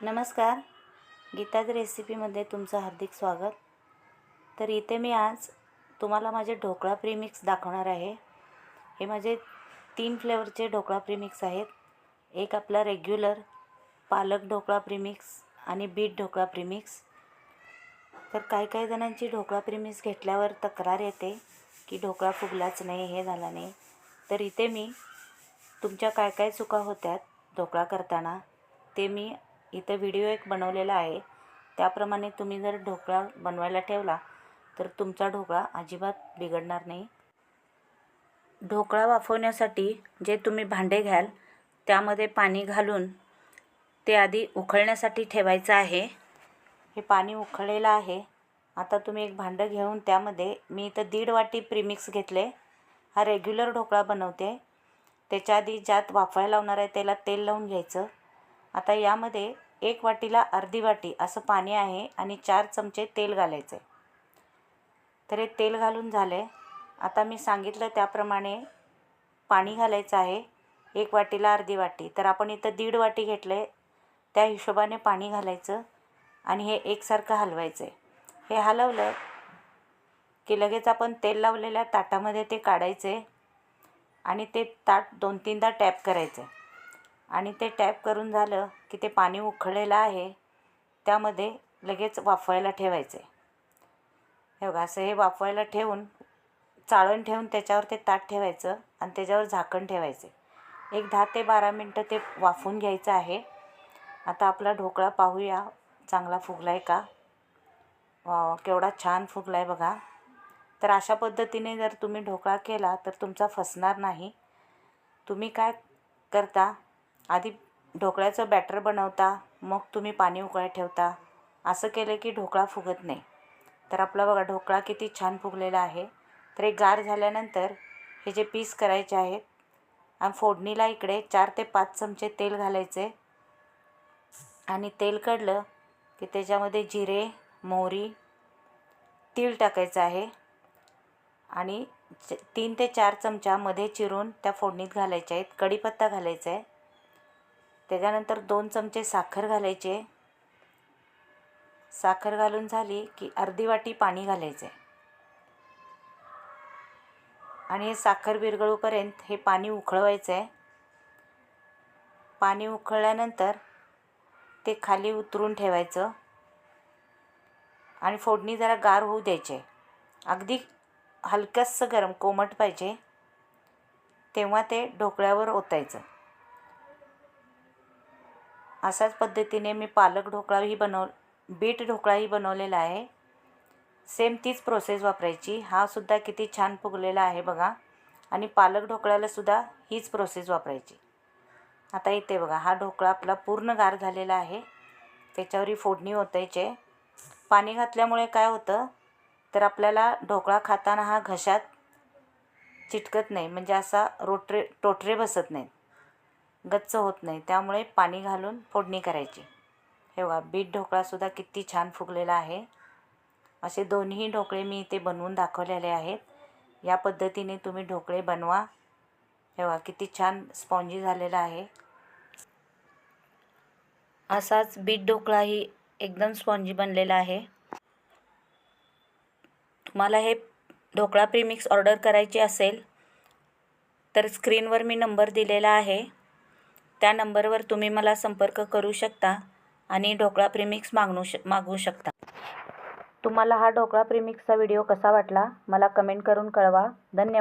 नमस्कार. गीताज रेसिपीमध्ये तुमचं हार्दिक स्वागत. तर इथे मी आज तुम्हाला माझे ढोकळा प्रीमिक्स दाखवणार आहे. हे माझे तीन फ्लेवरचे ढोकळा प्रीमिक्स आहेत. एक आपला रेग्युलर पालक ढोकळा प्रीमिक्स आणि बीट ढोकळा प्रीमिक्स तर काही काही जणांची ढोकळा प्रीमिक्स घेतल्यावर तक्रार येते की ढोकळा फुगलाच नाही हे झाला नाही. तर इथे मी तुमच्या काय काय चुका होत्यात ढोकळा करताना ते मी इथं व्हिडिओ एक बनवलेला आहे. त्याप्रमाणे तुम्ही जर ढोकळा बनवायला ठेवला तर तुमचा ढोकळा अजिबात बिघडणार नाही. ढोकळा वाफवण्यासाठी जे तुम्ही भांडे घ्याल त्यामध्ये पाणी घालून ते आधी उकळण्यासाठी ठेवायचं आहे. हे पाणी उकळलेलं आहे. आता तुम्ही एक भांडं घेऊन त्यामध्ये मी इथं दीड वाटी प्रीमिक्स घेतले. हा रेग्युलर ढोकळा बनवते. त्याच्या आधी ज्यात वाफायला लावणार आहे त्याला तेल लावून घ्यायचं. आता यामध्ये एक वाटीला अर्धी वाटी असं पाणी आहे आणि चार चमचे तेल घालायचं आहे. तर हे तेल घालून झालं आहे आता मी सांगितलं त्याप्रमाणे पाणी घालायचं आहे. एक वाटीला अर्धी वाटी. तर आपण इथं दीड वाटी घेतलं आहे त्या हिशोबाने पाणी घालायचं आणि हे एकसारखं हलवायचं आहे हे हलवलं की लगेच आपण तेल लावलेल्या ताटामध्ये ते काढायचे आणि ते ताट दोन तीनदा टॅप करायचं आणि ते टॅप करून झालं की ते पाणी उखळलेलं आहे त्यामध्ये लगेच वाफवायला ठेवायचे. हे बघा असं हे वाफवायला ठेवून चाळण ठेवून त्याच्यावर ते ताट ठेवायचं आणि त्याच्यावर झाकण ठेवायचे. एक दहा ते बारा मिनटं ते वाफून घ्यायचं आहे. आता आपला ढोकळा पाहूया. चांगला फुगला आहे का? वा केवढा छान फुगला आहे बघा. तर अशा पद्धतीने जर तुम्ही ढोकळा केला तर तुमचा फसणार नाही. तुम्ही काय करता? आधी ढोकळ्याचं बॅटर बनवता मग तुम्ही पाणी उकळायला ठेवता. असं केलं की ढोकळा फुगत नाही. तर आपला बघा ढोकळा किती छान फुगलेला आहे. तर एक गार झाल्यानंतर हे जे पीस करायचे आहेत आणि फोडणीला इकडे चार ते पाच चमचे तेल घालायचे. आणि तेल कढलं की त्याच्यामध्ये जिरे मोहरी तीळ टाकायचं आहे. आणि तीन ते चार चमच्यामध्ये चिरून त्या फोडणीत घालायच्या आहेत. कढीपत्ता घालायचा आहे. त्याच्यानंतर दोन चमचे साखर घालायचे. साखर घालून झाली की अर्धी वाटी पाणी घालायचं. आहे आणि हे साखर विरघळूपर्यंत हे पाणी उकळवायचं आहे पाणी उकळल्यानंतर ते खाली उतरून ठेवायचं. आणि फोडणी जरा गार होऊ द्यायचे. अगदी हलकंसं गरम कोमट पाहिजे. तेव्हा ते ढोकळ्यावर ओतायचं. अशाच पद्धतीने मी पालक ढोकळाही बनव बीट ढोकळाही बनवलेला आहे. सेम तीच प्रोसेस वापरायची. हा सुद्धा किती छान फुगलेला आहे बघा. आणि पालक ढोकळ्यालासुद्धा हीच प्रोसेस वापरायची. आता इथे बघा हा ढोकळा आपला पूर्ण गार झालेला आहे. त्याच्यावरही फोडणी ओतायचे पाणी घातल्यामुळे काय होतं? तर आपल्याला ढोकळा खाताना हा घशात चिटकत नाही. म्हणजे असा रोटरे टोटरे बसत नाहीत. गच्च होत नाही. त्यामुळे पाणी घालून फोडणी करायची. हे बघा बीट ढोकळासुद्धा किती छान फुगलेला आहे. असे दोन्ही ढोकळे मी इथे बनवून दाखवलेले आहेत. या पद्धतीने तुम्ही ढोकळे बनवा. हे बघा किती छान स्पॉन्जी झालेला आहे. असाच बीट ढोकळाही एकदम स्पॉन्जी बनलेला आहे. तुम्हाला हे ढोकळा प्रीमिक्स ऑर्डर करायची असेल तर स्क्रीनवर मी नंबर दिलेला आहे. त्या नंबरवर तुम्ही मला संपर्क करू शकता आणि ढोकळा प्रिमिक्स मागणू श मागवू शकता. तुम्हाला हा ढोकळा प्रिमिक्सचा व्हिडिओ कसा वाटला? मला कमेंट करून कळवा. धन्यवाद.